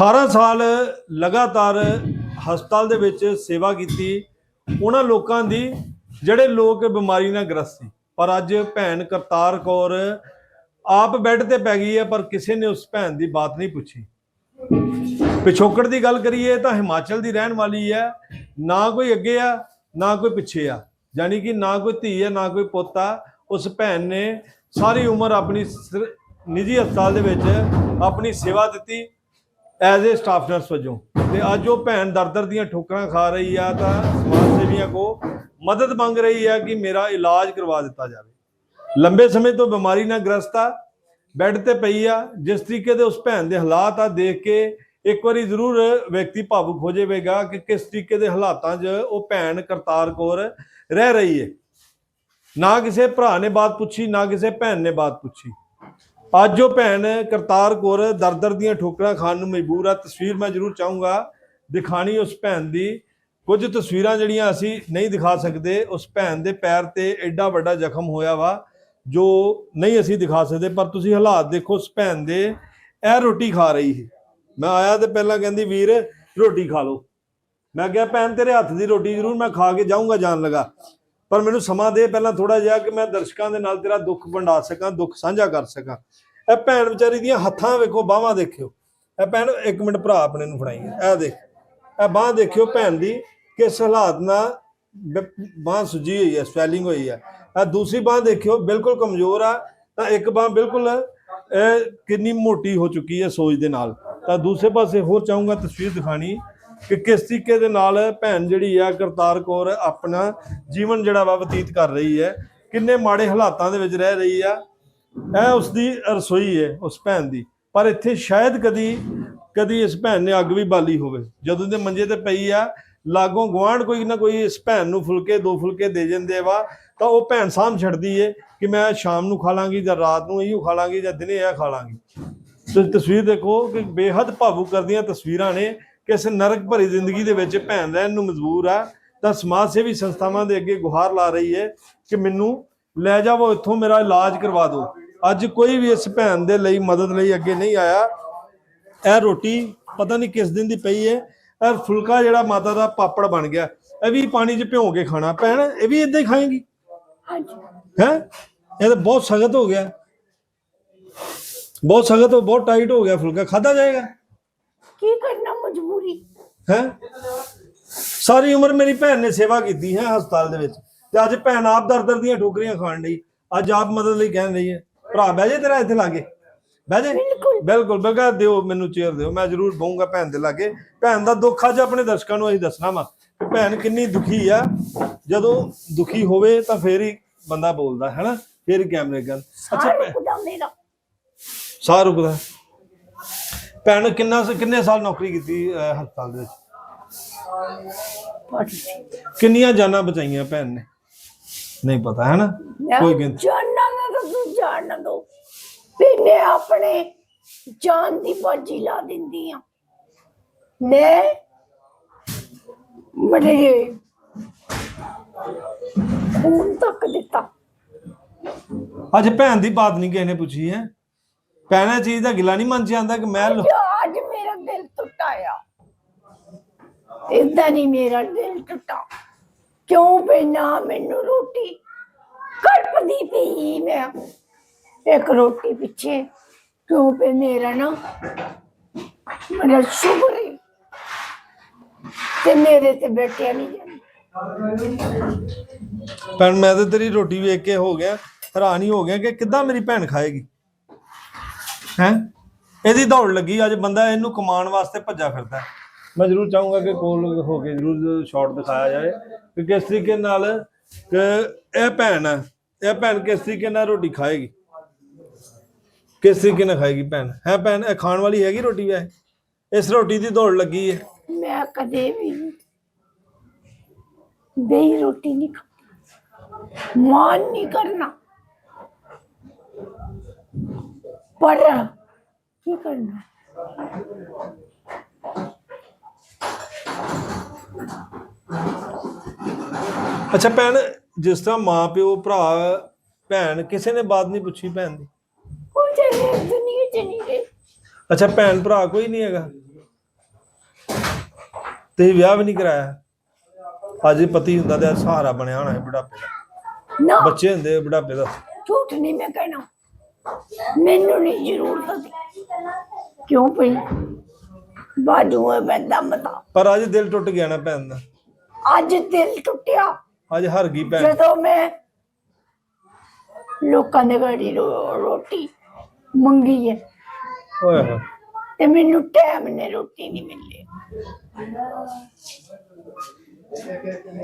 18 ਸਾਲ ਲਗਾਤਾਰ ਹਸਪਤਾਲ ਦੇ ਵਿੱਚ ਸੇਵਾ ਕੀਤੀ, ਉਹਨਾਂ ਲੋਕਾਂ ਦੀ ਜਿਹੜੇ ਲੋਕ ਬਿਮਾਰੀ ਨਾਲ ਗ੍ਰਸਤ ਸੀ। ਪਰ ਅੱਜ ਭੈਣ ਕਰਤਾਰ ਕੌਰ ਆਪ ਬੈੱਡ ਤੇ ਪੈ ਗਈ ਹੈ, ਪਰ ਕਿਸੇ ਨੇ ਉਸ ਭੈਣ ਦੀ ਬਾਤ ਨਹੀਂ ਪੁੱਛੀ। ਪਿਛੋਕੜ ਦੀ ਗੱਲ ਕਰੀਏ ਤਾਂ ਹਿਮਾਚਲ ਦੀ ਰਹਿਣ ਵਾਲੀ ਹੈ, ਨਾ ਕੋਈ ਅੱਗੇ ਆ, ਨਾ ਕੋਈ ਪਿੱਛੇ ਆ। ਯਾਨੀ ਕਿ ਨਾ ਕੋਈ ਧੀ ਹੈ, ਨਾ ਕੋਈ ਪੁੱਤ ਆ, ਉਸ ਭੈਣ ਨੇ ਸਾਰੀ ਉਮਰ ਆਪਣੀ ਨਿੱਜੀ ਹਸਪਤਾਲ ਦੇ ਵਿੱਚ ਆਪਣੀ ਸੇਵਾ ਦਿੱਤੀ। ਐਜ਼ ਏ ਸਟਾਫ ਨਰਸ ਵਜੋਂ। ਤੇ ਅੱਜ ਉਹ ਭੈਣ ਦਰ-ਦਰ ਦੀਆਂ ਠੋਕਰਾਂ ਖਾ ਰਹੀ ਆ ਤਾਂ ਸਮਾਜ ਸੇਵੀਆਂ ਕੋ ਮਦਦ ਮੰਗ ਰਹੀ ਆ ਕਿ ਮੇਰਾ ਇਲਾਜ ਕਰਵਾ ਦਿੱਤਾ ਜਾਵੇ। ਲੰਬੇ ਸਮੇਂ ਤੋਂ ਬਿਮਾਰੀ ਨਾਲ ਗ੍ਰਸਤ ਆ, ਬੈੱਡ ਤੇ ਪਈ ਆ, ਜਿਸ ਤਰੀਕੇ ਦੇ ਉਸ ਭੈਣ ਦੇ ਹਾਲਾਤ ਆ ਦੇਖ ਕੇ ਇੱਕ ਵਾਰੀ ਜ਼ਰੂਰ ਵਿਅਕਤੀ ਭਾਵੁਕ ਹੋ ਜਾਵੇਗਾ ਕਿ ਕਿਸ ਤਰੀਕੇ ਦੇ ਹਾਲਾਤਾਂ 'ਚ ਉਹ ਭੈਣ ਕਰਤਾਰ ਕੌਰ ਰਹਿ ਰਹੀ ਹੈ ਨਾ ਕਿਸੇ ਭਰਾ ਨੇ ਬਾਤ ਪੁੱਛੀ, ਨਾ ਕਿਸੇ ਭੈਣ ਨੇ ਬਾਤ ਪੁੱਛੀ। ਅੱਜ ਉਹ ਭੈਣ ਕਰਤਾਰ ਕੌਰ ਦਰ-ਦਰ ਦੀਆਂ ਠੋਕਰਾਂ ਖਾਣ ਨੂੰ ਮਜਬੂਰ ਆ। ਤਸਵੀਰ ਮੈਂ ਜ਼ਰੂਰ ਚਾਹੂੰਗਾ ਦਿਖਾਣੀ ਉਸ ਭੈਣ ਦੀ। ਕੁਝ ਤਸਵੀਰਾਂ ਜਿਹੜੀਆਂ ਅਸੀਂ ਨਹੀਂ ਦਿਖਾ ਸਕਦੇ, ਉਸ ਭੈਣ ਦੇ ਪੈਰ ਤੇ ਐਡਾ ਵੱਡਾ ਜ਼ਖਮ ਹੋਇਆ ਵਾ, ਜੋ ਨਹੀਂ ਅਸੀਂ ਦਿਖਾ ਸਕਦੇ, ਪਰ ਤੁਸੀਂ ਹਾਲਾਤ ਦੇਖੋ, ਉਸ ਭੈਣ ਦੇ ਇਹ ਰੋਟੀ ਖਾ ਰਹੀ ਸੀ। ਮੈਂ ਆਇਆ ਤੇ ਪਹਿਲਾਂ ਕਹਿੰਦੀ, ਵੀਰ, ਰੋਟੀ ਖਾ ਲਓ। ਮੈਂ ਕਿਹਾ, ਭੈਣ, ਤੇਰੇ ਹੱਥ ਦੀ ਰੋਟੀ ਜ਼ਰੂਰ ਮੈਂ ਖਾ ਕੇ ਜਾਊਂਗਾ, ਜਾਣ ਲਗਾ। ਪਰ ਮੈਨੂੰ ਸਮਾਂ ਦੇ ਪਹਿਲਾਂ ਥੋੜਾ ਜਿਹਾ ਕਿ ਮੈਂ ਦਰਸ਼ਕਾਂ ਦੇ ਨਾਲ ਤੇਰਾ ਦੁੱਖ ਵੰਡਾ ਸਕਾਂ, ਦੁੱਖ ਸਾਂਝਾ ਕਰ ਸਕਾਂ। ਇਹ ਭੈਣ ਵਿਚਾਰੀ ਦੀਆਂ ਹੱਥਾਂ ਵੇਖੋ, ਬਾਹਾਂ ਦੇਖਿਓ। ਇਹ ਭੈਣ ਇੱਕ ਮਿੰਟ ਭਰਾ ਆਪਣੇ ਨੂੰ ਫੜਾਈ ਇਹ ਦੇਖ, ਇਹ ਬਾਹ ਦੇਖਿਓ ਭੈਣ ਦੀ ਕਿਸ ਹਾਲਾਤ ਨਾਲ ਬਾਹ ਸੁੱਜੀ ਹੋਈ ਹੈ, ਸਵੈਲਿੰਗ ਹੋਈ ਹੈ। ਇਹ ਦੂਸਰੀ ਬਾਹ ਦੇਖਿਓ, ਬਿਲਕੁਲ ਕਮਜ਼ੋਰ ਆ। ਤਾਂ ਇੱਕ ਬਾਹ ਬਿਲਕੁਲ ਕਿੰਨੀ ਮੋਟੀ ਹੋ ਚੁੱਕੀ ਹੈ ਸੋਜ ਦੇ ਨਾਲ। ਤਾਂ ਦੂਸਰੇ ਪਾਸੇ ਹੋਰ ਚਾਹੂੰਗਾ ਤਸਵੀਰ ਦਿਖਾਣੀ ਕਿ ਕਿਸ ਤਰੀਕੇ ਦੇ ਨਾਲ ਭੈਣ ਜਿਹੜੀ ਆ ਕਰਤਾਰ ਕੌਰ ਆਪਣਾ ਜੀਵਨ ਜਿਹੜਾ ਵਾ ਬਤੀਤ ਕਰ ਰਹੀ ਹੈ, ਕਿੰਨੇ ਮਾੜੇ ਹਾਲਾਤਾਂ ਦੇ ਵਿੱਚ ਰਹਿ ਰਹੀ ਆ, ਇਹ ਉਸ ਦੀ ਰਸੋਈ ਹੈ, ਉਸ ਭੈਣ ਦੀ। ਪਰ ਇੱਥੇ ਸ਼ਾਇਦ ਕਦੀ ਕਦੀ ਇਸ ਭੈਣ ਨੇ ਅੱਗ ਵੀ ਬਾਲੀ ਹੋਵੇ। ਜਦੋਂ ਦੇ ਮੰਜੇ ਤੇ ਪਈ ਆ, ਲਾਗੋਂ ਗਵਾਂਢ ਕੋਈ ਨਾ ਕੋਈ ਇਸ ਭੈਣ ਨੂੰ ਫੁਲਕੇ, ਦੋ ਫੁਲਕੇ ਦੇ ਜਾਂਦੇ ਵਾ, ਤਾਂ ਉਹ ਭੈਣ ਸਾਂਭ ਛੱਡਦੀ ਏ ਕਿ ਮੈਂ ਸ਼ਾਮ ਨੂੰ ਖਾ ਲਾਂਗੀ ਜਾਂ ਰਾਤ ਨੂੰ ਇਹੀ ਖਾ ਲਾਂਗੀ ਜਾਂ ਦਿਨੇ ਇਹ ਖਾ ਲਾਂਗੀ। ਤੁਸੀਂ ਤਸਵੀਰ ਦੇਖੋ ਕਿ ਬੇਹੱਦ ਭਾਵੁਕ ਕਰਦੀਆਂ ਤਸਵੀਰਾਂ ਨੇ ਕਿ ਇਸ ਨਰਕ ਭਰੀ ਜ਼ਿੰਦਗੀ ਦੇ ਵਿੱਚ ਭੈਣ ਰਹਿਣ ਨੂੰ ਮਜਬੂਰ ਆ ਤਾਂ ਸਮਾਜ ਸੇਵੀ ਸੰਸਥਾਵਾਂ ਦੇ ਅੱਗੇ ਗੁਹਾਰ ਲਾ ਰਹੀ ਹੈ ਕਿ ਮੈਨੂੰ ਲੈ ਜਾਵੋ ਇੱਥੋਂ ਮੇਰਾ ਇਲਾਜ ਕਰਵਾ ਦਿਓ। ਅੱਜ ਕੋਈ ਵੀ ਇਸ ਭੈਣ ਦੇ ਲਈ ਮਦਦ ਲਈ ਅੱਗੇ ਨਹੀਂ ਆਇਆ। ਇਹ ਰੋਟੀ ਪਤਾ ਨਹੀਂ ਕਿਸ ਦਿਨ ਦੀ ਪਈ ਹੈ। ਇਹ ਫੁਲਕਾ ਜਿਹੜਾ ਮਾਤਾ ਦਾ ਪਾਪੜ ਬਣ ਗਿਆ। ਇਹ ਵੀ ਪਾਣੀ 'ਚ ਭਿਉਂ ਕੇ ਖਾਣਾ। ਭੈਣ ਇਹ ਵੀ ਇਦਾਂ ਹੀ ਖਾਏਗੀ? ਹਾਂਜੀ। ਹੈ? ਇਹ ਤਾਂ ਬਹੁਤ ਸਖਤ ਹੋ ਗਿਆ। ਬਹੁਤ ਸਖਤ ਹੋ ਬਹੁਤ ਟਾਈਟ ਹੋ ਗਿਆ ਫੁਲਕਾ। ਖਾਦਾ ਜਾਏਗਾ? ਕੀ ਕਰਨਾ ਹੈ? ਸਾਰੀ ਉਮਰ ਮੇਰੀ ਭੈਣ ਨੇ ਸੇਵਾ ਕੀਤੀ ਹੈ ਹਸਪਤਾਲ ਦੇ ਵਿੱਚ ਤੇ ਅੱਜ ਭੈਣ ਆਪ ਦਰ ਦਰ ਦੀਆਂ ਠੋਕਰੀਆਂ ਖਾਣ ਲਈ ਅੱਜ ਆਪ ਮਦਦ ਲਈ ਕਹਿ ਰਹੀ ਹੈ। ਭਰਾ ਬਹਿ ਜੇ ਤੇਰਾ ਇੱਥੇ ਲਾਗੇ ਬਹਿ ਜੇ ਬਿਲਕੁਲ। ਬਿਲਕੁਲ ਬਗਾ ਦਿਓ ਮੈਨੂੰ ਚੇਅਰ ਦਿਓ ਮੈਂ ਜ਼ਰੂਰ ਬਹੂੰਗਾ ਭੈਣ ਦੇ ਲਾਗੇ। ਭੈਣ ਦਾ ਦੁੱਖ ਅੱਜ ਆਪਣੇ ਦਰਸ਼ਕਾਂ ਨੂੰ ਅਸੀਂ ਦੱਸਣਾ ਵਾ ਭੈਣ ਕਿੰਨੀ ਦੁਖੀ ਆ। ਜਦੋਂ ਦੁਖੀ ਹੋਵੇ ਤਾਂ ਫੇਰ ਹੀ ਬੰਦਾ ਬੋਲਦਾ ਹੈ ਨਾ ਫੇਰ ਕੈਮਰੇ ਗੱਲ ਅੱਛਾ ਸਾਰ ਰੁਕਦਾ ਭੈਣ ਕਿੰਨਾ ਕਿੰਨੇ ਸਾਲ ਨੌਕਰੀ ਕੀਤੀ ਹਸਪਤਾਲ ਦੇ ਵਿੱਚ? ਕਿੰਨੀਆਂ ਜਾਨਾਂ ਬਚਾਈਆਂ ਭੈਣ ਨੇ? ਨਹੀਂ ਪਤਾ ਹੈ ਨਾ ਕੋਈ ਗਿਣਤੀ ਜਾਨਣਾ ਨਾ ਤੂੰ ਜਾਣ ਦੋ। ਵੀ ਮੈਂ ਆਪਣੇ ਜਾਨ ਦੀ ਬਾਜੀ ਲਾ ਦਿੰਦੀ ਆ। ਮੈਂ ਮਰੇ ਖੂਨ ਤੱਕ ਦਿੱਤਾ। ਅੱਜ ਭੈਣ ਦੀ ਬਾਤ ਨਹੀਂ ਕਿਸੇ ਨੇ ਪੁੱਛੀ ਹੈ? ਇਹ ਚੀਜ਼ ਦਾ ਗਿਲਾ ਨਹੀਂ ਮਨ ਆਉਂਦਾ ਕਿ ਮੈਂ ਲੋ- ਅੱਜ ਮੇਰਾ ਦਿਲ ਟੁੱਟਾਇਆ ਇਦਾਂ ਨਹੀਂ ਮੇਰਾ ਦਿਲ ਟੁੱਟਾ। ਕਿਉਂ ਬਿਨਾ ਮੈਨੂੰ ਰੋਟੀ? ਕੜਪਦੀ ਪਈ ਮੈਂ। ਇੱਕ ਰੋਟੀ ਪਿੱਛੇ। ਕਿਉਂ ਪੇ ਮੇਰਾ ਨਾ? ਮੇਰਾ ਸ਼ੁਗਰ ਹੈ ਤੇ ਮੇਰੇ ਤੇ ਬੈਠਿਆ ਨਹੀਂ ਜਾਂਦਾ। ਭੈਣ, ਮੈਂ ਤਾਂ ਤੇਰੀ ਰੋਟੀ ਵੇਖ ਕੇ ਹੋ ਗਿਆ, ਹੈਰਾਨ ਹੀ ਹੋ ਗਿਆ ਕਿ ਕਿੱਦਾਂ ਮੇਰੀ ਭੈਣ ਖਾਏਗੀ। ਹੈ? ਇਹਦੀ ਦੌੜ ਲੱਗੀ, ਅੱਜ ਬੰਦਾ ਇਹਨੂੰ ਕਮਾਉਣ ਵਾਸਤੇ ਭੱਜਾ ਫਿਰਦਾ। ਮੈਂ ਜ਼ਰੂਰ ਚਾਹੂੰਗਾ ਕਿ ਕੋਲ ਹੋ ਕੇ ਜ਼ਰੂਰ ਸ਼ਾਟ ਦਿਖਾਇਆ ਜਾਏ ਕਿ ਕਿਸ ਤਰੀਕੇ ਨਾਲ ਇਹ ਭੈਣ ਇਹ ਭੈਣ ਕਿਸ ਤਰੀਕੇ ਨਾਲ ਰੋਟੀ ਖਾਏਗੀ? ਕਿਸ ਤਰੀਕੇ ਨਾਲ ਖਾਏਗੀ ਭੈਣ? ਹੈ ਭੈਣ, ਇਹ ਖਾਣ ਵਾਲੀ ਹੈਗੀ ਰੋਟੀ ਵੈ ਇਸ ਰੋਟੀ ਦੀ ਦੌੜ ਲੱਗੀ ਹੈ। ਮੈਂ ਕਦੇ ਵੀ ਬੇਈ ਰੋਟੀ ਨਹੀਂ ਖਾਤੀ ਮਾਨ ਨਹੀਂ ਕਰਨਾ। ਪਰ ਕੀ ਕਰਨਾ? ਅੱਛਾ ਭੈਣ ਜਿਸ ਤਰ੍ਹਾਂ ਮਾਂ ਪਿਓ ਭਰਾ ਭੈਣ ਕਿਸੇ ਨੇ ਬਾਤ ਨਹੀਂ ਪੁੱਛੀ ਭੈਣ ਦੀ? ਦੁਨੀਆ ਚ ਨਹੀਂ ਅੱਛਾ ਭੈਣ ਭਰਾ ਕੋਈ ਨਹੀਂ ਹੈਗਾ? ਤੇ ਵਿਆਹ ਵੀ ਨਹੀਂ ਕਰਾਇਆ? ਅੱਜ ਪਤੀ ਹੁੰਦਾ ਤੇ ਸਹਾਰਾ ਬਣਿਆ ਹੋਣਾ ਹੈ ਬੁਢਾਪੇ ਦਾ। ਨਾ। ਬੱਚੇ ਹੁੰਦੇ ਬੁਢਾਪੇ ਦਾ। ਝੂਠ ਨਹੀਂ ਮੈਂ ਕਹਿਣਾ। ਮੈਨੂੰ ਨਹੀਂ ਜ਼ਰੂਰਤ ਕਿਉਂ ਪਈ ਬਾਜੂ ਹੈ ਬੰਦਾ ਮਤਾ ਪਰ ਅੱਜ ਦਿਲ ਟੁੱਟ ਗਿਆ ਨਾ ਭੈਣ ਦਾ। ਅੱਜ ਦਿਲ ਟੁੱਟਿਆ। ਅੱਜ ਹਰ ਗਈ ਭੈਣ। ਜਦੋਂ ਮੈਂ ਲੋਕਾਂ ਦੇ ਘੜੀ ਰੋ- ਰੋਟੀ ਮੰਗੀ ਹੈ ਓਏ ਹੋਏ। ਤੇ ਮੈਨੂੰ ਟਾਈਮ ਨੇ ਰੋਟੀ ਨਹੀਂ ਮਿਲੀ।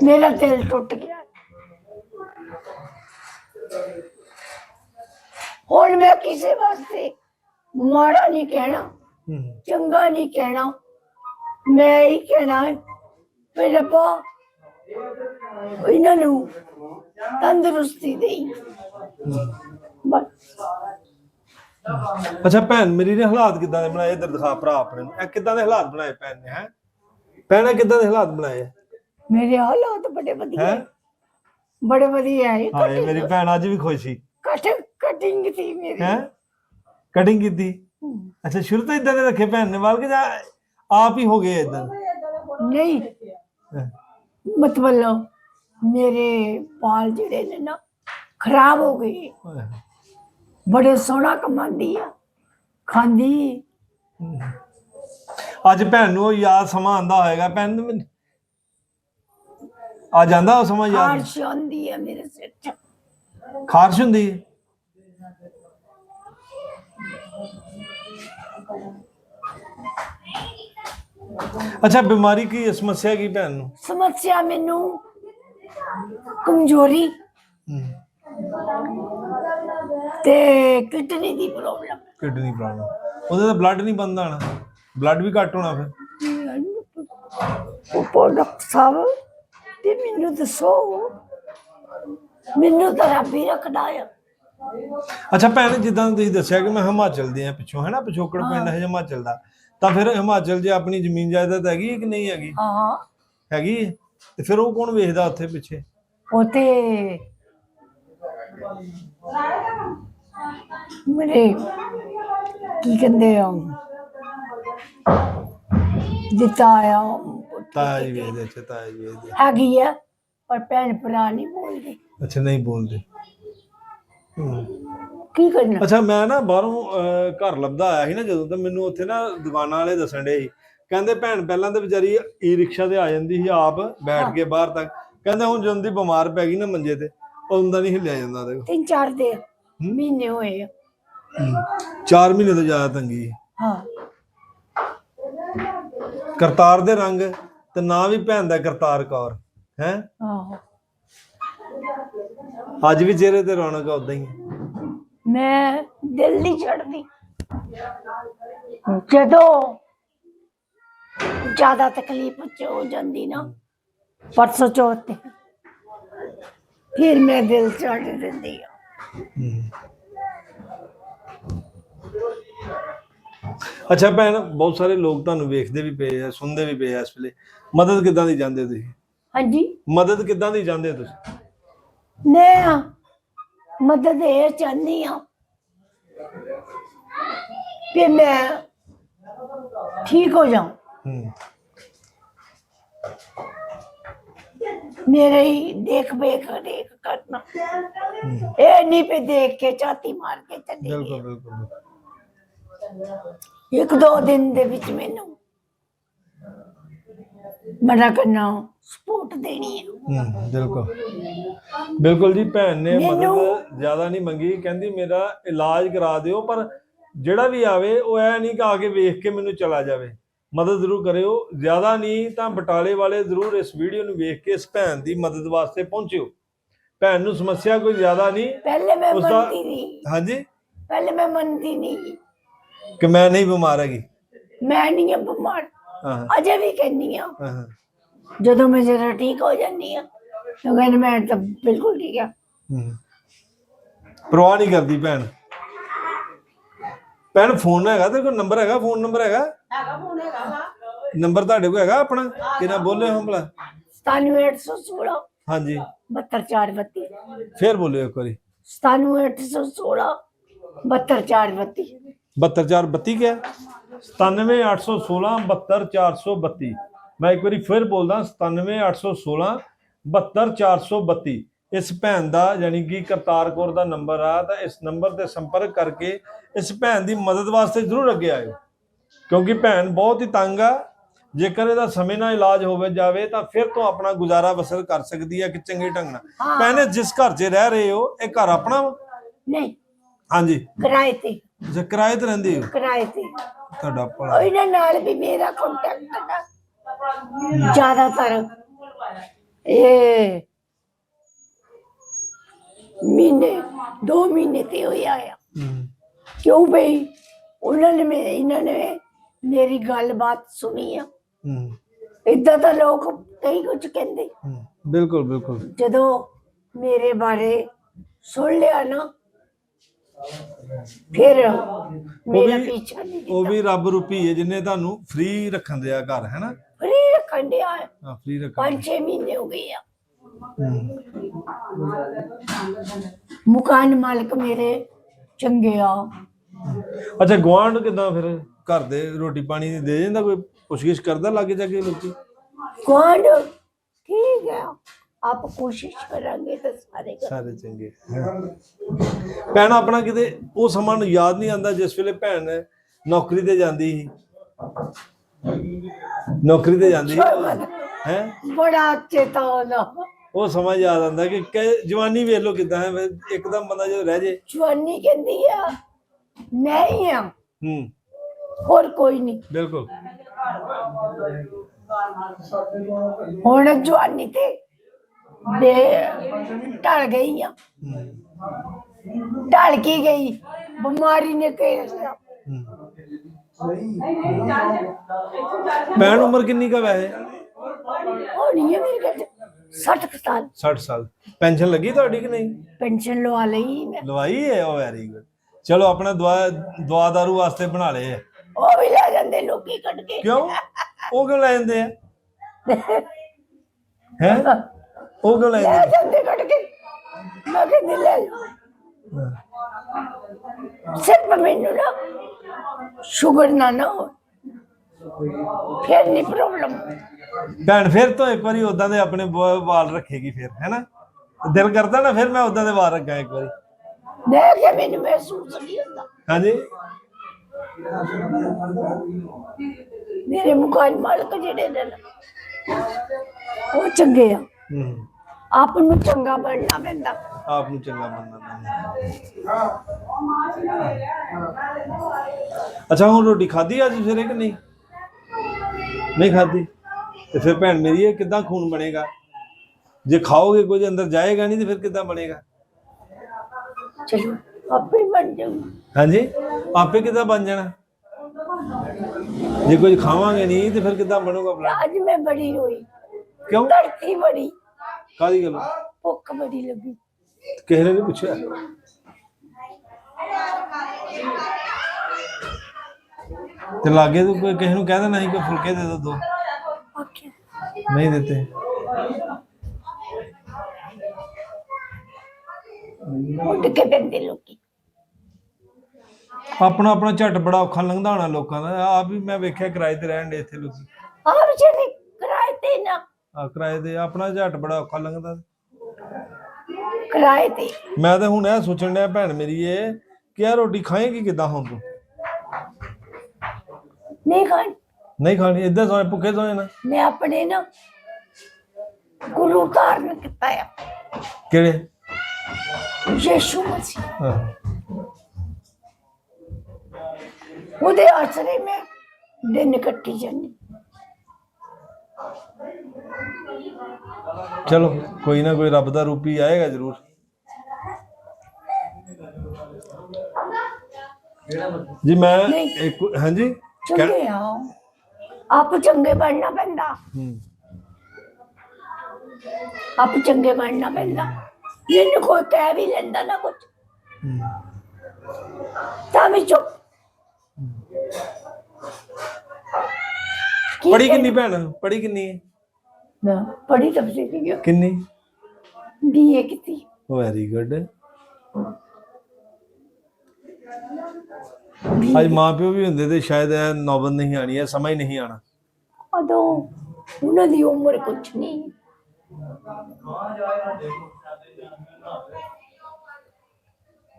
ਮੇਰਾ ਦਿਲ ਟੁੱਟ ਗਿਆ। ਹੁਣ ਮੈਂ ਕਿਸੇ ਵਾਸਤੇ ਮਾੜਾ ਨਹੀਂ ਕਹਿਣਾ ਹੂੰ। ਚੰਗਾ ਨਹੀਂ ਕਹਿਣਾ। ਮੈਂ ਹੀ ਕਹਿਣਾ ਵੀ ਰੱਬਾ ਇਹਨਾਂ ਨੂੰ ਤੰਦਰੁਸਤੀ ਦੇਈ। ਬਸ। ਅੱਛਾ ਭੈਣ ਮੇਰੀ ਨੇ ਹਾਲਾਤ ਕਿਦਾਂ ਦੇ ਬਣਾਏ? ਇੱਧਰ ਦਿਖਾ ਭਰਾ ਆਪਣੇ ਨੂੰ। ਇਹ ਕਿਦਾਂ ਦੇ ਹਾਲਾਤ ਬਣਾਏ ਭੈਣ ਨੇ ਹੈ? ਭੈਣ ਕਿਦਾਂ ਦੇ ਹਾਲਾਤ ਬਣਾਏ? ਮੇਰੇ ਹਾਲਾਤ ਬੜੇ ਵਧੀਆ। ਹੈ? ਬੜੇ ਵਧੀਆ ਹੈ। ਹਾਏ ਮੇਰੀ ਭੈਣ ਅੱਜ ਵੀ ਖੁਸ਼ ਸੀ। ਕਟ ਕਟਿੰਗ ਸੀ ਮੇਰੀ। ਹੈ? ਕਟਿੰਗ ਕੀਤੀ? ਹਮ, ਅੱਛਾ ਸ਼ੁਰੂ ਤੋਂ ਇਦਾਂ ਦੇ ਰੱਖੇ ਭੈਣ ਨੇ ਵਾਲ ਕਿ ਜਾਂ ਆਪ ਹੀ ਹੋ ਗਏ ਇਦਾਂ ਨਹੀਂ। ਮਤਲਬ ਮੇਰੇ ਬਾਲ ਜਿਹੜੇ ਨੇ ਨਾ ਖਰਾਬ ਹੋ ਗਏ। ਬੜੇ ਸੋਹਣਾ ਕਮਾਉਂਦੀ ਆ। ਖਾਂਦੀ। ਅੱਜ ਭੈਣ ਨੂੰ ਉਹ ਯਾਦ ਸਮਾਂ ਆਂਦਾ ਹੋਏਗਾ। ਭੈਣ ਨੂੰ ਮੈਨੂੰ- ਆ ਜਾਂਦਾ ਉਹ ਸਮਾਂ ਯਾਦ? ਖਾਰਸ਼ ਆਉਂਦੀ ਹੈ ਮੇਰੇ ਸਿਰ 'ਚ। ਖਾਰਸ਼ ਹੁੰਦੀ ਹੈ? ਅੱਛਾ ਬਿਮਾਰੀ ਕੀ ਸਮੱਸਿਆ ਕੀ ਭੈਣ ਨੂੰ? ਸਮੱਸਿਆ ਮੈਨੂੰ ਕਮਜ਼ੋਰੀ ਤੇ ਕਿਡਨੀ ਦੀ ਪ੍ਰੋਬਲਮ। Kidney problem. ਉਹਦੇ ਤਾਂ ਬਲੱਡ ਨਹੀਂ ਬੰਦਾ ਆਣਾ ਬਲੱਡ ਵੀ ਘੱਟ ਹੋਣਾ ਫਿਰ। ਉਹ ਡਾਕਟਰ ਸਾਹਿਬ ਤੇ ਮੈਨੂੰ ਦੱਸੋ ਮੈਨੂੰ ਤਾਂ ਰੱਬ ਹੀ ਰੱਖਦਾ ਆ। ਅੱਛਾ ਭੈਣ ਜਿੱਦਾਂ ਤੁਸੀਂ ਦੱਸਿਆ ਕਿ ਮੈਂ ਹਿਮਾਚਲ ਦੇ ਆ ਪਿੱਛੋਂ ਹੈ ਨਾ? ਪਿਛੋਕੜ ਪਿੰਡ ਹੈ ਹਿਮਾਚਲ ਦਾ। ਤਾਂ ਫਿਰ ਹਿਮਾਚਲ 'ਚ ਆਪਣੀ ਜ਼ਮੀਨ ਜਾਇਦਾਦ ਹੈਗੀ ਹੈ ਕਿ ਨਹੀਂ ਹੈਗੀ? ਹਾਂ। ਹੈਗੀ ਹੈ? ਤੇ ਫਿਰ ਉਹ ਕੌਣ ਵੇਚਦਾ ਉੱਥੇ ਪਿੱਛੇ? ਉਹ ਤੇ ਮੇਰੇ ਕੀ ਕਹਿੰਦੇ ਆ? ਦਿੱਤਾ ਆ ਤਾਇਆ ਜੀ ਵੇਚਦੇ ਅੱਛਾ ਤਾਇਆ ਜੀ ਵੇਚਦੇ ਹੈਗੀ ਆ ਪਰ ਭੈਣ ਭਰਾ ਨਹੀਂ ਬੋਲਦੇ। ਅੱਛਾ ਨਹੀਂ ਬੋਲਦੇ। ਕੀ ਕਰਨਾ? ਅੱਛਾ ਮੈਂ ਨਾ ਬਾਹਰੋਂ ਅਹ, ਘਰ ਲੱਭਦਾ ਆਇਆ ਸੀ ਨਾ ਜਦੋਂ ਤਾਂ ਮੈਨੂੰ ਉੱਥੇ ਨਾ ਦੁਕਾਨਾਂ ਵਾਲੇ ਦੱਸਣ ਦੇ ਸੀ। ਕਹਿੰਦੇ ਭੈਣ ਪਹਿਲਾਂ ਤਾਂ ਵਿਚਾਰੀ ਈ ਰਿਕਸ਼ਾ ਤੇ ਆ ਜਾਂਦੀ ਸੀ ਆਪ ਬੈਠ ਕੇ ਬਾਹਰ ਤੱਕ। ਕਹਿੰਦੇ ਹੁਣ ਜਦੋਂ ਦੀ ਬਿਮਾਰ ਪੈ ਗਈ ਨਾ ਮੰਜੇ ਤੇ ਉਦੋਂ ਦਾ ਨਹੀਂ ਹਿੱਲਿਆ ਜਾਂਦਾ ਦੇਖੋ ਤਿੰਨ ਚਾਰ ਦੇ ਮਹੀਨੇ ਹੋਏ ਆ। 4 ਮਹੀਨੇ ਤੋਂ ਜ਼ਿਆਦਾ ਤੰਗੀ ਸੀ। ਹਾਂ। ਕਰਤਾਰ ਦੇ ਰੰਗ ਤੇ ਨਾਂ ਵੀ ਭੈਣ ਦਾ ਕਰਤਾਰ ਕੌਰ ਹੈ? ਆਹੋ। ਅੱਜ ਵੀ ਚਿਹਰੇ ਤੇ ਰੌਣਕ ਉਦਾਂ ਹੀ ਹੈ। ਮੈਂ ਦਿਲ ਨਹੀਂ ਛੱਡਦੀ। ਜਦੋਂ ਜ਼ਿਆਦਾ ਤਕਲੀਫ ਚ ਹੋ ਜਾਂਦੀ ਨਾ ਪਰਸੋਂ ਚੌਥ ਤੇ ਫਿਰ ਮੈਂ ਦਿਲ ਛੱਡ ਦਿੰਦੀ ਆ। ਅੱਛਾ ਭੈਣ ਬਹੁਤ ਸਾਰੇ ਲੋਕ ਤੁਹਾਨੂੰ ਵੇਖਦੇ ਵੀ ਪਏ ਆ ਸੁਣਦੇ ਵੀ ਪਏ ਆ ਇਸ ਵੇਲੇ। ਮਦਦ ਕਿੱਦਾਂ ਦੀ ਜਾਂਦੇ ਤੁਸੀਂ? ਹਾਂਜੀ। ਮਦਦ ਕਿੱਦਾਂ ਦੀ ਜਾਂਦੇ ਤੁਸੀਂ? ਮੈਂ ਮਦਦ ਇਹ ਚਾਹੁੰਦੀ ਆ ਕਿ ਮੈਂ ਠੀਕ ਹੋ ਜਾਵਾਂ ਹੂੰ ਮੇਰੇ ਹੀ ਦੇਖ ਵੇਖ ਦੇਖ ਕਰਨਾ ਇਹ ਨਹੀਂ ਪੇ ਦੇਖ ਕੇ ਚਾਤੀ ਮਾਰ ਕੇ ਚੱਲੀ ਬਿਲਕੁਲ ਬਿਲਕੁਲ ਇੱਕ ਦੋ ਦਿਨ ਦੇ ਵਿੱਚ ਮੈਨੂੰ ਮਨਾ ਕਰਨਾ ਸਪੋਰਟ ਦੇਣੀ ਹੈ। ਹੂੰ ਬਿਲਕੁਲ। ਬਿਲਕੁਲ ਜੀ ਭੈਣ ਨੇ ਮੈਨੂੰ- ਮਦਦ ਜ਼ਿਆਦਾ ਨਹੀਂ ਮੰਗੀ ਕਹਿੰਦੀ ਮੇਰਾ ਇਲਾਜ ਕਰਾ ਦਿਓ ਪਰ ਜਿਹੜਾ ਵੀ ਆਵੇ ਉਹ ਐ ਨਹੀਂ ਕਿ ਆ ਕੇ ਵੇਖ ਕੇ ਮੈਨੂੰ ਚਲਾ ਜਾਵੇ। ਮਦਦ ਜ਼ਰੂਰ ਕਰਿਓ। ਜ਼ਿਆਦਾ ਨਹੀਂ ਤਾਂ ਬਟਾਲੇ ਵਾਲੇ ਜ਼ਰੂਰ ਇਸ ਵੀਡੀਓ ਨੂੰ ਵੇਖ ਕੇ ਇਸ ਭੈਣ ਦੀ ਮਦਦ ਵਾਸਤੇ ਪਹੁੰਚਿਓ। ਭੈਣ ਨੂੰ ਸਮੱਸਿਆ ਕੋਈ ਜ਼ਿਆਦਾ ਨਹੀਂ। ਪਹਿਲੇ ਮੈਂ ਉਸਦਾ- ਮੰਨਦੀ ਨਹੀਂ। ਹਾਂਜੀ? ਪਹਿਲੇ ਮੈਂ ਮੰਨਦੀ ਨਹੀਂ। ਕਿ ਮੈਂ ਨਹੀਂ ਬਿਮਾਰ ਹੈਗੀ। ਮੈਂ ਨਹੀਂ ਹਾਂ ਬਿਮਾਰ। ਹਾਂ। ਅਜੇ ਵੀ ਕਹਿੰਦੀ ਆ ਹਾਂ ਜਦੋਂ ਮੈਂ ਜਰਾ ਠੀਕ ਹੋ ਜਾਂਦੀ ਆ ਤਾਂ ਕਹਿੰਦੀ ਮੈਂ ਤਾਂ ਬਿਲਕੁਲ ਠੀਕ ਆ। ਪਰਵਾਹ ਨਹੀਂ ਕਰਦੀ ਭੈਣ। ਭੈਣ ਫੋਨ ਹੈਗਾ ਤੇ ਕੋਈ ਨੰਬਰ ਹੈਗਾ ਫੋਨ ਨੰਬਰ ਹੈਗਾ? ਹੈਗਾ ਫੋਨ ਹੈਗਾ ਵਾ। ਨੰਬਰ ਤੁਹਾਡੇ ਕੋਲ ਹੈਗਾ ਆਪਣਾ? ਕਿਹਨਾਂ ਬੋਲੇ ਹੋ ਭਲਾ? 97816 ਹਾਂਜੀ। 72432 ਫੇਰ ਬੋਲਿਓ ਇੱਕ ਵਾਰੀ। 97816 72432 72432 ਕਿਆ? 97816 72432 ਮੈਂ ਇੱਕ ਵਾਰੀ ਫਿਰ ਬੋਲਦਾ 97816 72432 ਇਸ ਭੈਣ ਦਾ ਯਾਨੀ ਕਿ ਕਰਤਾਰ ਕੌਰ ਦਾ ਨੰਬਰ ਆ ਤਾਂ ਇਸ ਨੰਬਰ ਤੇ ਸੰਪਰਕ ਕਰਕੇ ਇਸ ਭੈਣ ਦੀ ਮਦਦ ਵਾਸਤੇ ਜ਼ਰੂਰ ਅੱਗੇ ਆਇਓ। ਕਿਉਂਕਿ ਭੈਣ ਬਹੁਤ ਹੀ ਤੰਗ ਆ। ਜੇਕਰ ਇਹਦਾ ਸਮੇਂ ਨਾਲ ਇਲਾਜ ਹੋਵੇ ਜਾਵੇ ਤਾਂ ਫਿਰ ਤੋਂ ਆਪਣਾ ਗੁਜ਼ਾਰਾ ਬਸਰ ਕਰ ਸਕਦੀ ਹੈ ਕਿ ਚੰਗੇ ਢੰਗ ਨਾਲ। ਭੈਣੇ ਜਿਸ ਘਰ 'ਚ ਰਹਿ ਰਹੇ ਹੋ ਇਹ ਘਰ ਆਪਣਾ ਵਾ? ਨਹੀਂ। ਹਾਂਜੀ। ਕਿਰਾਏ ਤੇ। ਜੇ ਕਿਰਾਏ ਤੇ ਰਹਿੰਦੇ ਹੋ? ਕਿਰਾਏ ਤੇ। ਤੁਹਾਡਾ ਭਲਾ। ਇਹਨਾਂ ਨਾਲ ਵੀ ਮੇਰਾ ਕੰਟੈਕਟ ਹੈ ਜ਼ਿਆਦਾਤਰ। ਇਹ ਮਹੀਨੇ ਦੋ ਮਹੀਨੇ ਤੇ ਹੋਇਆ ਆ। ਹਮ, ਕਿਉਂ ਬਈ? ਉਹਨਾਂ ਨੇ ਮੇ- ਇਹਨਾਂ ਨੇ ਮੇਰੀ ਗੱਲਬਾਤ ਸੁਣੀ ਆ। ਹਮ, ਇਦਾਂ ਤਾਂ ਲੋਕ ਕਈ ਕੁਝ ਕਹਿੰਦੇ। ਹਮ, ਬਿਲਕੁਲ ਬਿਲਕੁਲ। ਜਦੋਂ ਮੇਰੇ ਬਾਰੇ ਸੁਣ ਲਿਆ ਨਾ ਫਿਰ ਮੇਰਾ ਵੀ- ਪਿੱਛਾ ਨਹੀਂ ਉਹ ਵੀ ਰੱਬ ਰੂਪੀ ਹੈ ਜਿਨੇ ਤੁਹਾਨੂੰ ਫ੍ਰੀ ਰੱਖਣ ਦਿਆ ਘਰ ਹੈ ਨਾ ਫਰੀ ਰੱਖਣ ਡਿਆ ਹੈ। ਫ੍ਰੀ ਰੱਖਣ ਪੰਜ ਛੇ ਮਹੀਨੇ ਹੋ ਗਏ ਆ। ਹਮ, ਮਕਾਨ ਮਾਲਕ ਮੇਰੇ ਚੰਗੇ ਆ। ਅੱਛਾ ਗਵਾਂਢ ਕਿਦਾਂ ਫਿਰ? ਘਰ ਦੇ ਰੋਟੀ ਪਾਣੀ ਦੇ ਜਾਂਦਾ ਕੋਈ ਪੁੱਛਗਿਛ ਕਰਦਾ ਲਾਗੇ ਜਾ ਕੇ ਲੋਕੀ? ਕੌਣ ਠੀਕ ਹੈ ਆਪ ਕੋਸ਼ਿਸ਼ ਕਰਾਂਗੇ ਤਾਂ ਸਾਰੇ ਸਾਰੇ ਚੰਗੇ। ਭੈਣ ਆਪਣਾ ਕਿਤੇ ਉਹ ਸਮਾਂ ਨੂੰ ਯਾਦ ਨਹੀਂ ਆਉਂਦਾ ਜਿਸ ਵੇਲੇ ਭੈਣ ਨੌਕਰੀ ਤੇ ਜਾਂਦੀ ਸੀ। ਨੌਕਰੀ ਤੇ ਜਾਂਦੀ ਹੈ? ਬੜਾ ਚੇਤਾਵਨ ਉਹ ਸਮਾਂ ਯਾਦ ਆਉਂਦਾ ਕਿ ਜਵਾਨੀ ਵੇਖ ਲੋ ਕਿਦਾਂ ਹੈ ਇੱਕਦਮ ਬੰਦਾ ਜਦੋਂ ਰਹਿ ਜੇ। ਜਵਾਨੀ ਕਹਿੰਦੀ ਆ ਮੈਂ ਹੀ ਆ। ਹੂੰ। ਹੋਰ ਕੋਈ ਨਹੀਂ। ਬਿਲਕੁਲ। ਹੁਣ ਜਵਾਨੀ ਤੇ ਬੇ ਢਲ ਗਈ ਆ। ਢਲ ਕੀ ਗਈ? ਬਿਮਾਰੀ ਨੇ ਹੂੰ। ਭੈਣ ਉਮਰ ਕਿੰਨੀ ਕਾ ਵੈਸੇ? ਹੋਣੀ ਹੈ ਮੇਰੇ ਕੋਲ 60 ਕੁ ਸਾਲ। 60 ਸਾਲ। ਪੈਨਸ਼ਨ ਲੱਗੀ ਤੁਹਾਡੀ ਕਿ ਨਹੀਂ? ਪੈਨਸ਼ਨ ਲਵਾ ਲਈ ਮੈਂ। ਲਵਾਈ ਹੈ? ਉਹ ਵੈਰੀ ਗੁੱਡ ਚਲੋ ਆਪਣਾ ਦਵਾ ਦਵਾ ਦਾਰੂ ਵਾਸਤੇ ਬਣਾ ਲਏ ਉਹ ਵੀ ਲੈ ਜਾਂਦੇ ਲੋਕੀ ਕੱਢ ਕੇ। ਕਿਉਂ? ਉਹ ਕਿਉਂ ਲੈ ਜਾਂਦੇ ਆ? ਹੈ? ਉਹ ਕਿਉਂ ਲੈ ਲੈ ਜਾਂਦੇ ਜਾਂਦੇ ਕੱਢ ਕੇ। ਮੈਂ ਕਹਿੰਦੀ ਲੈ ਜਾਓ। ਸਿਰਫ ਮੈਨੂੰ ਨਾ ਸ਼ੂਗਰ ਨਾ ਨਾ ਹੋ ਫਿਰ ਨਹੀਂ ਪ੍ਰੋਬਲਮ ਭੈਣ ਫਿਰ ਤੋਂ ਇੱਕ ਵਾਰੀ ਉਦਾਂ ਦੇ ਆਪਣੇ ਬ- ਵਾਲ ਰੱਖੇਗੀ ਫਿਰ ਹੈਨਾ? ਦਿਲ ਕਰਦਾ ਨਾ ਫਿਰ ਮੈਂ ਉਦਾਂ ਦੇ ਵਾਲ ਰੱਖਾਂ ਇੱਕ ਵਾਰੀ। ਮੈਂ ਕਿ ਮੈਨੂੰ ਮਹਿਸੂਸ ਨਹੀਂ ਹੁੰਦਾ। ਹਾਂਜੀ? ਮੇਰੇ ਮਕਾਨ ਮਾਲਕ ਜਿਹੜੇ ਨੇ ਨਾ, ਉਹ ਚੰਗੇ ਆ। ਹੂੰ ਆਪ ਨੂੰ ਚੰਗਾ ਬਣਨਾ ਪੈਂਦਾ। ਆਪ ਨੂੰ ਚੰਗਾ ਬਣਨਾ ਪੈਂਦਾ। ਅੱਛਾ ਹੁਣ ਰੋਟੀ ਖਾਧੀ ਅੱਜ ਸਵੇਰੇ ਕਿ ਨਹੀਂ? ਨਹੀਂ ਖਾਧੀ। ਤੇ ਫਿਰ ਭੈਣ ਮੇਰੀ ਇਹ ਕਿੱਦਾਂ ਖੂਨ ਬਣੇਗਾ? ਜੇ ਖਾਓਗੇ ਕੁਝ ਅੰਦਰ ਜਾਏਗਾ ਨਹੀਂ ਤੇ ਫਿਰ ਕਿੱਦਾਂ ਬਣੇਗਾ? ਚਲੋ ਆਪੇ ਬਣ ਜਾਊ ਹਾਂਜੀ? ਆਪੇ ਕਿੱਦਾਂ ਬਣ ਜਾਣਾ? ਜੇ ਕੁਝ ਖਾਵਾਂਗੇ ਨਹੀਂ ਤੇ ਫਿਰ ਕਿੱਦਾਂ ਬਣੂਗਾ ਬਲੱਡ ਅੱਜ ਮੈਂ ਬੜੀ ਰੋਈ। ਕਿਉਂ? ਧਰਤੀ ਬੜੀ। ਕਾਦੀ ਗੱਲ? ਭੁੱਖ ਬੜੀ ਲੱਗੀ। ਕਿਸੇ ਨੇ ਨਹੀਂ ਪੁੱਛਿਆ? ਤੇ ਲਾਗੇ ਤੂੰ ਕੋਈ ਕਿਸੇ ਨੂੰ ਕਹਿ ਦੇਣਾ ਸੀ ਕਿ ਫੁਲਕੇ ਦੇ ਦੋ ਨਹੀਂ ਦਿੱਤੇ। ਉੱਡ ਕੇ ਪੈਂਦੇ ਲੋਕੀ। ਆਪਣਾ ਆਪਣਾ ਝੱਟ ਬੜਾ ਔਖਾ ਲੰਘਦਾ ਹੋਣਾ ਲੋਕਾਂ ਦਾ। ਆ ਵੀ ਮੈਂ ਵੇਖਿਆ ਕਿਰਾਏ ਤੇ ਰਹਿਣ ਦੇ ਇੱਥੇ ਲੋਕੀ। ਆਪ ਜਿਹੜੇ ਕਿਰਾਏ ਤੇ ਨਾ ਆ ਕਿਰਾਏ ਤੇ ਆਪਣਾ ਝੱਟ ਬੜਾ ਔਖਾ ਲੰਘਦਾ ਕਿਰਾਏ ਤੇ। ਮੈਂ ਤਾਂ ਹੁਣ ਇਹ ਸੋਚਣ ਡਿਆ ਭੈਣ ਮੇਰੀ ਇਹ ਕਿ ਆ ਰੋਟੀ ਖਾਏਗੀ ਕਿੱਦਾਂ ਹੁਣ ਤੂੰ? ਨਹੀਂ ਖਾਣ। ਨਹੀਂ ਖਾਣੀ ਇਦਾਂ ਸੋਏ ਭੁੱਖੇ ਸੋਏ ਨਾ ਮੈਂ ਆਪਣੇ ਨਾ ਗੁਰੂ ਧਾਰਨ ਕੀਤਾ ਆ। ਕਿਹੜੇ? ਯੇਸ਼ੂ ਮਸੀਹ। ਹਾਂ। ਉਹਦੇ ਆਸਰੇ ਮੈਂ ਦਿਨ ਕੱਟੀ ਜਾਂਦੀ। ਚਲੋ ਕੋਈ ਨਾ ਕੋਈ ਰੱਬ ਦਾ ਰੂਪੀ ਆਏਗਾ ਜ਼ਰੂਰ। ਜੀ ਮੈਂ ਨਹੀਂ। ਇੱਕ ਹਾਂਜੀ? ਚੰਗੇ ਆ। ਆਪ ਚੰਗੇ ਬਣਨਾ ਪੈਂਦਾ। ਹੂੰ। ਆਪ ਚੰਗੇ ਬਣਨਾ ਪੈਂਦਾ। ਜਿਹਨੂੰ ਕੋਈ ਕਹਿ ਵੀ ਲੈਂਦਾ ਨਾ ਕੁਝ ਤਾਂ ਵੀ ਚੁੱਪ। ਕੀ ਪੜੀ ਕਿੰਨੀ ਭੈਣ? ਪੜੀ ਕਿੰਨੀ ਹੈ? ਮੈਂ ਪੜੀ ਤਫਸੀਰ ਕੀ ਕਿੰਨੀ? ਬੀਏ ਕੀਤੀ। ਵੈਰੀ ਗੁੱਡ ਅੱਜ ਮਾਂ ਪਿਓ ਵੀ ਹੁੰਦੇ ਤੇ ਸ਼ਾਇਦ ਇਹ ਨੌਬਤ ਨਹੀਂ ਆਣੀ ਹੈ ਸਮਾਂ ਹੀ ਨਹੀਂ ਆਣਾ ਉਦੋਂ ਉਹਨਾਂ ਦੀ ਉਮਰ ਕੁਛ ਨਹੀਂ।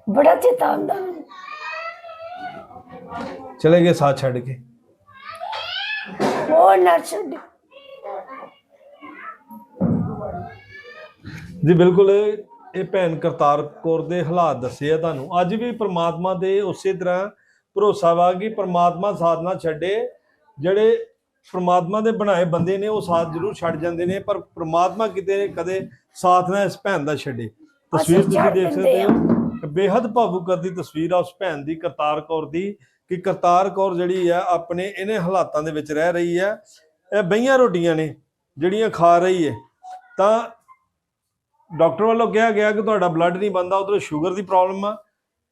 ਬੜਾ ਚੇਤਾਂਦਾ ਚਲੇ ਗਏ ਸਾਥ ਛੱਡ ਕੇ। ਉਹ ਨਾ ਛੱਡ। ਜੀ ਬਿਲਕੁਲ ਇਹ ਭੈਣ ਕਰਤਾਰ ਕੌਰ ਦੇ ਹਾਲਾਤ ਦੱਸੇ ਆ ਤੁਹਾਨੂੰ। ਅੱਜ ਵੀ ਪ੍ਰਮਾਤਮਾ ਦੇ ਉਸੇ ਤਰ੍ਹਾਂ ਭਰੋਸਾ ਵਾ ਕਿ ਪ੍ਰਮਾਤਮਾ ਸਾਥ ਨਾ ਛੱਡੇ। ਜਿਹੜੇ ਪ੍ਰਮਾਤਮਾ ਦੇ ਬਣਾਏ ਬੰਦੇ ਨੇ ਉਹ ਸਾਥ ਜ਼ਰੂਰ ਛੱਡ ਜਾਂਦੇ ਨੇ ਪਰ ਪ੍ਰਮਾਤਮਾ ਕਿਤੇ ਕਦੇ ਸਾਥ ਨਾ ਇਸ ਭੈਣ ਦਾ ਛੱਡੇ। ਤਸਵੀਰ ਤੁਸੀਂ ਦੇਖ ਸਕਦੇ ਹੋ। ਬੇਹੱਦ ਭਾਵੁਕ ਕਰਦੀ ਤਸਵੀਰ ਆ ਉਸ ਭੈਣ ਦੀ ਕਰਤਾਰ ਕੌਰ ਦੀ ਕਿ ਕਰਤਾਰ ਕੌਰ ਜਿਹੜੀ ਆ ਆਪਣੇ ਇਹਨੇ ਹਾਲਾਤਾਂ ਦੇ ਵਿੱਚ ਰਹਿ ਰਹੀ ਹੈ ਇਹ ਬਈਆਂ ਰੋਟੀਆਂ ਨੇ ਜਿਹੜੀਆਂ ਖਾ ਰਹੀ ਹੈ ਤਾਂ ਡਾਕਟਰ ਵੱਲੋਂ ਕਿਹਾ ਗਿਆ ਕਿ ਤੁਹਾਡਾ ਬਲੱਡ ਨਹੀਂ ਬੰਦਾ ਉਧਰ ਸ਼ੂਗਰ ਦੀ ਪ੍ਰੋਬਲਮ ਆ।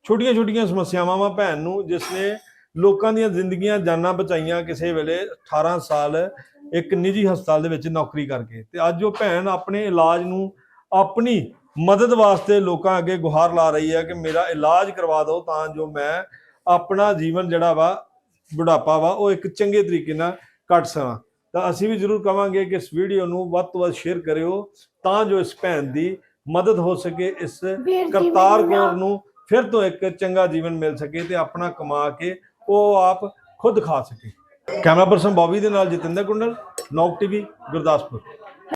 ਛੋਟੀਆਂ ਛੋਟੀਆਂ ਸਮੱਸਿਆਵਾਂ ਵਾ ਭੈਣ ਨੂੰ, ਜਿਸ ਨੇ ਲੋਕਾਂ ਦੀਆਂ ਜ਼ਿੰਦਗੀਆਂ ਜਾਨਾਂ ਬਚਾਈਆਂ ਕਿਸੇ ਵੇਲੇ 18 ਸਾਲ ਇੱਕ ਨਿੱਜੀ ਹਸਪਤਾਲ ਦੇ ਵਿੱਚ ਨੌਕਰੀ ਕਰਕੇ। ਤੇ ਅੱਜ ਉਹ ਭੈਣ ਆਪਣੇ ਇਲਾਜ ਨੂੰ ਆਪਣੀ ਮਦਦ ਵਾਸਤੇ ਲੋਕਾਂ ਅੱਗੇ ਗੁਹਾਰ ਲਾ ਰਹੀ ਹੈ ਕਿ ਮੇਰਾ ਇਲਾਜ ਕਰਵਾ ਦਿਓ ਤਾਂ ਜੋ ਮੈਂ ਆਪਣਾ ਜੀਵਨ ਜਿਹੜਾ ਵਾ, ਬੁਢਾਪਾ ਵਾ, ਉਹ ਇੱਕ ਚੰਗੇ ਤਰੀਕੇ ਨਾਲ ਕੱਟ ਸਕਾਂ। ਤਾਂ ਅਸੀਂ ਵੀ ਜ਼ਰੂਰ ਕਵਾਂਗੇ ਕਿ ਇਸ ਵੀਡੀਓ ਨੂੰ ਵੱਧ ਤੋਂ ਵੱਧ ਸ਼ੇਅਰ ਕਰਿਓ ਤਾਂ ਜੋ ਇਸ ਭੈਣ ਦੀ ਮਦਦ ਹੋ ਸਕੇ ਇਸ ਕਰਤਾਰ ਕੌਰ ਨੂੰ ਫਿਰ ਤੋਂ ਇੱਕ ਚੰਗਾ ਜੀਵਨ ਮਿਲ ਸਕੇ ਤੇ ਆਪਣਾ ਕਮਾ ਕੇ ਉਹ ਆਪ ਖੁਦ ਖਾ ਸਕੇ। ਕੈਮਰਾ ਪਰਸਨ ਬੌਬੀ ਦੇ ਨਾਲ ਜਤਿੰਦਰ ਕੁੰਡਲ ਨੌਕ ਟੀਵੀ ਗੁਰਦਾਸਪੁਰ।